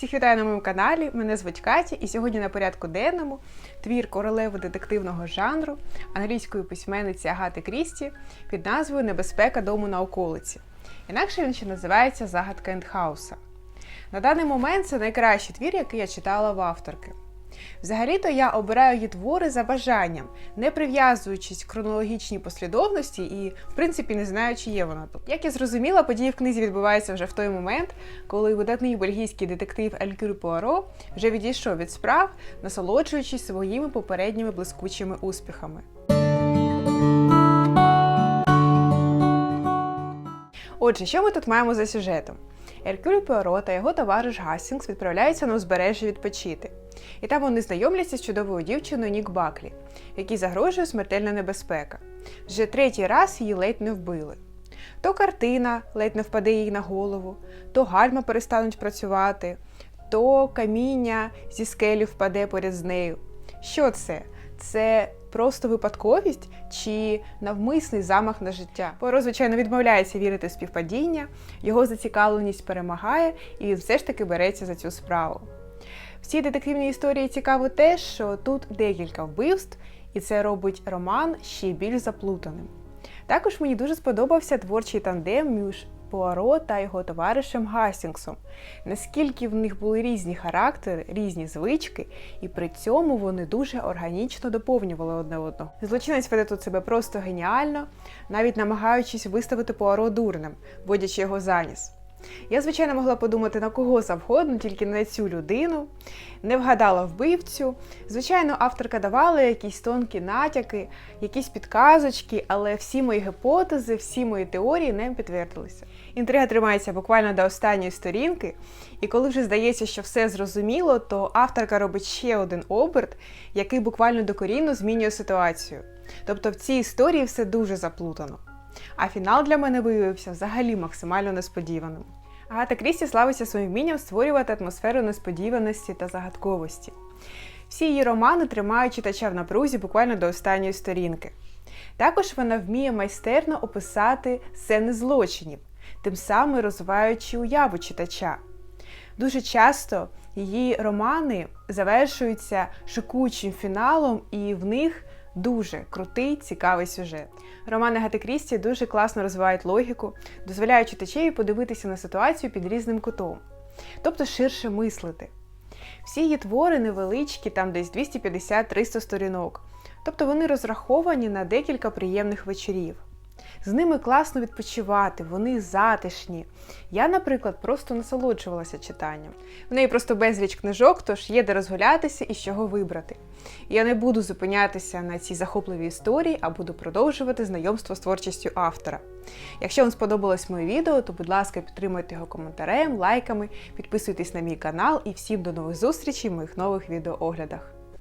Всіх вітаю на моєму каналі. Мене звуть Каті, і сьогодні на порядку денному твір королеви детективного жанру англійської письменниці Агати Крісті під назвою Небезпека дому на околиці. Інакше він ще називається Загадка Ендхауса. На даний момент це найкращий твір, який я читала в авторки. Взагалі-то я обираю її твори за бажанням, не прив'язуючись к хронологічній послідовності і, в принципі, не знаю, чи є вона тут. Як я зрозуміла, події в книзі відбуваються вже в той момент, коли видатний бельгійський детектив Елькюр Пуаро вже відійшов від справ, насолоджуючись своїми попередніми блискучими успіхами. Отже, що ми тут маємо за сюжетом? Еркюль Пуаро та його товариш Гастінгс відправляються на узбережжя відпочити. І там вони знайомляться з чудовою дівчиною Нік Баклі, якій загрожує смертельна небезпека. Вже третій раз її ледь не вбили. То картина ледь не впаде їй на голову, то гальма перестануть працювати, то каміння зі скелі впаде поряд з нею. Що це? Це просто випадковість чи навмисний замах на життя? Поро, звичайно, відмовляється вірити в співпадіння, його зацікавленість перемагає, і все ж таки береться за цю справу. В цій детективній історії цікаво те, що тут декілька вбивств, і це робить роман ще більш заплутаним. Також мені дуже сподобався творчий тандем між Пуаро та його товаришем Гастінгсом. Наскільки в них були різні характери, різні звички, і при цьому вони дуже органічно доповнювали одне одного. Злочинець веде тут себе просто геніально, навіть намагаючись виставити Пуаро дурним, водячи його за ніс. Я, звичайно, могла подумати на кого завгодно, тільки не цю людину, не вгадала вбивцю. Звичайно, авторка давала якісь тонкі натяки, якісь підказочки, але всі мої гіпотези, всі мої теорії не підтвердилися. Інтрига тримається буквально до останньої сторінки, і коли вже здається, що все зрозуміло, то авторка робить ще один оберт, який буквально докорінно змінює ситуацію. Тобто в цій історії все дуже заплутано. А фінал для мене виявився взагалі максимально несподіваним. Агата Крісті славиться своїм вмінням створювати атмосферу несподіваності та загадковості. Всі її романи тримають читача в напрузі буквально до останньої сторінки. Також вона вміє майстерно описати сцени злочинів, тим самим розвиваючи уяву читача. Дуже часто її романи завершуються шокуючим фіналом, і в них дуже крутий, цікавий сюжет. Романи Гати Крісті дуже класно розвивають логіку, дозволяють читачеві подивитися на ситуацію під різним кутом, тобто ширше мислити. Всі її твори невеличкі, там десь 250-300 сторінок, тобто вони розраховані на декілька приємних вечорів. З ними класно відпочивати, вони затишні. Я, наприклад, просто насолоджувалася читанням. В неї просто безліч книжок, тож є де розгулятися і з чого вибрати. Я не буду зупинятися на цій захопливій історії, а буду продовжувати знайомство з творчістю автора. Якщо вам сподобалось моє відео, то будь ласка, підтримуйте його коментарем, лайками, підписуйтесь на мій канал і всім до нових зустрічей в моїх нових відеооглядах.